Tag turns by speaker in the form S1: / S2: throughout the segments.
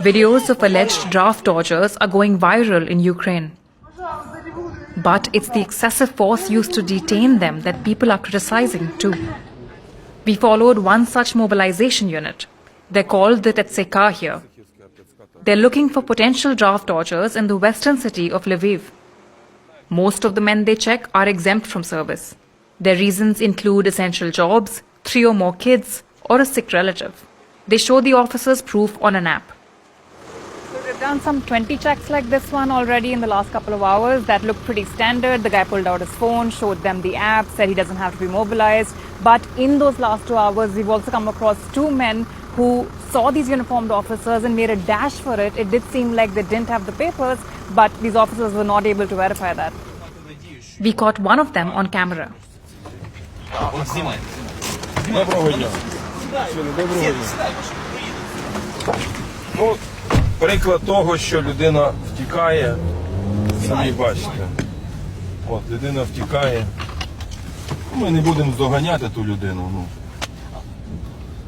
S1: Videos of alleged draft tortures are going viral in Ukraine. But it's the excessive force used to detain them that people are criticizing too. We followed one such mobilization unit. They're called the Tetseka here. They're looking for potential draft tortures in the western city of Lviv. Most of the men they check are exempt from service. Their reasons include essential jobs, three or more kids, or a sick relative. They show the officers proof on an app. So we've done some 20 checks like this one already in the last couple of hours that looked pretty standard. The guy pulled out his phone, showed them the app, said he doesn't have to be mobilized. But in those last two hours, we've also come across two men who saw these uniformed officers and made a dash for it. It did seem like they didn't have the papers, but these officers were not able to verify that. We caught one of them on camera.
S2: Доброго дня. Ну, приклад того, що людина втікає, самі бачите. От, людина втікає. Ми не будемо здоганяти ту людину. Ну.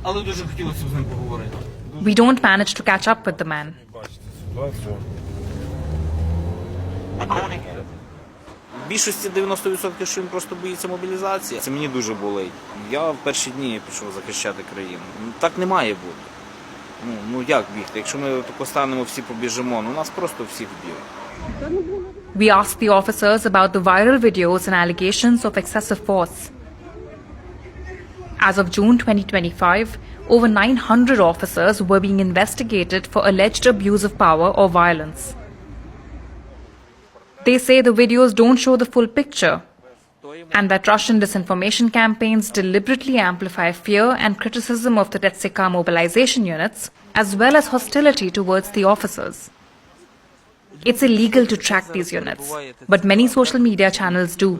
S3: Але дуже хотілося б з ним поговорити.
S1: We don't manage to catch up with the man.
S2: Бачите ситуацію.
S3: Більшості 90% що він просто боїться мобілізації. Це мені дуже болить. Я в перші дні пішов захищати країну. Ну, Так не має бути. Ну, ну як бігти? Якщо ми тако станемо, всі побіжимо, ну нас просто всіх вб'ють.
S1: We asked the officers about the viral videos and allegations of excessive force. As of June 2025, over 900 officers were being investigated for alleged abuse of power or violence. They say the videos don't show the full picture and that Russian disinformation campaigns deliberately amplify fear and criticism of the Tetseka mobilization units, as well as hostility towards the officers. It's illegal to track these units, but many social media channels do.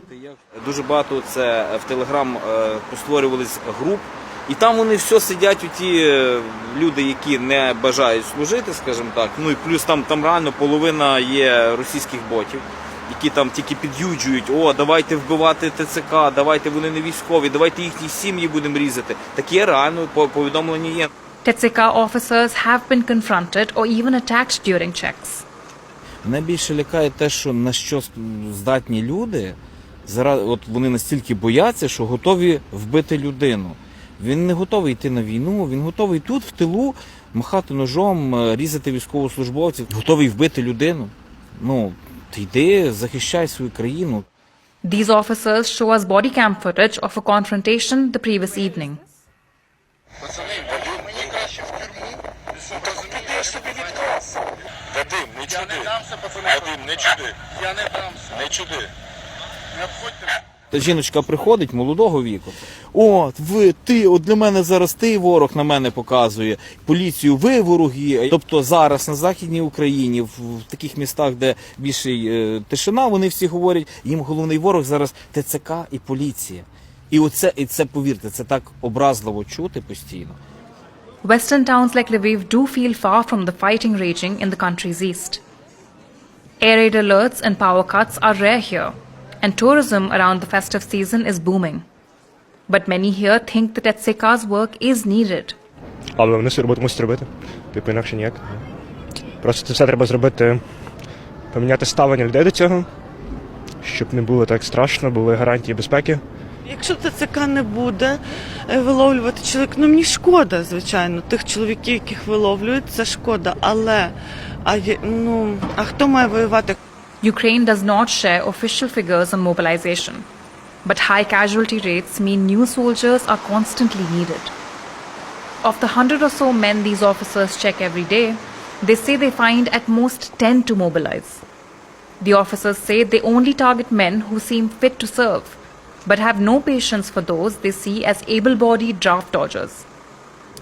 S3: Дуже багато це в Телеграм е, постворювались груп, і там вони все сидять у ті е, люди, які не бажають служити, скажімо так. Ну і плюс там, там реально половина є російських ботів, Які там тільки під'юджують, о, давайте вбивати ТЦК, давайте вони не військові, давайте їхні сім'ї будемо різати. Таке реально повідомлення є.
S1: Tetseka officers have been confronted or even attacked during checks.
S3: Найбільше лякає те, що на що здатні люди, зараз от вони настільки бояться, що готові вбити людину. Він не готовий йти на війну, він готовий тут, в тилу, махати ножом, е, різати військовослужбовців, готовий вбити людину. Ну, ти йди, захищай свою країну.
S1: These officers show us body cam footage of a confrontation the previous evening.
S2: Вадим, не чуди. Вадим, не чуди. Я не дамся. Не чуди. Не обходьте.
S3: Та жіночка приходить молодого віку. От, ви, ти, от для мене зараз ти ворог на мене показує. Поліцію, ви вороги. Тобто зараз на Західній Україні, в, в таких містах, де більше е, тишина, вони всі говорять, їм головний ворог зараз ТЦК і поліція. І оце, і це повірте, це так образливо чути постійно.
S1: Western towns like Lviv do feel far from the fighting raging in the country's east. Air raid alerts and power cuts are rare here, and tourism around the festive season is booming. But many here think that Tetseka's work is needed.
S4: Але вони свою роботу мусять робити. Типу, інакше ніяк. Просто це все треба зробити, поміняти ставлення людей до цього, щоб не було так страшно, були гарантії безпеки.
S5: Якщо ТЦК не буде е, виловлювати чоловік, ну мені шкода, звичайно, тих чоловіків, яких виловлюють, це шкода. Але а, ну, а хто має воювати?
S1: Ukraine does not share official figures on mobilization, but high casualty rates mean new soldiers are constantly needed. Of the hundred or so men these officers check every day, they say they find at most 10 to mobilize. The officers say they only target men who seem fit to serve, but have no patience for those they see as able bodied draft dodgers.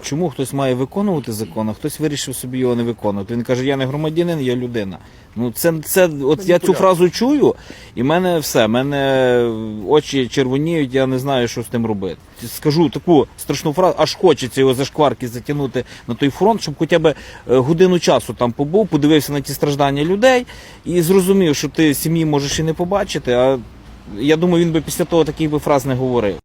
S3: Чому хтось має виконувати закон, а хтось вирішив собі його не виконувати? Він каже, я не громадянин, я людина. Ну це, це от я цю фразу чую, і в мене все, в мене очі червоніють, я не знаю, що з тим робити. Скажу таку страшну фразу, аж хочеться його за шкварки затягнути на той фронт, щоб хоча б е, годину часу там побув, подивився на ті страждання людей і зрозумів, що ти сім'ї можеш і не побачити. А я думаю, він би після того таких би фраз не говорив.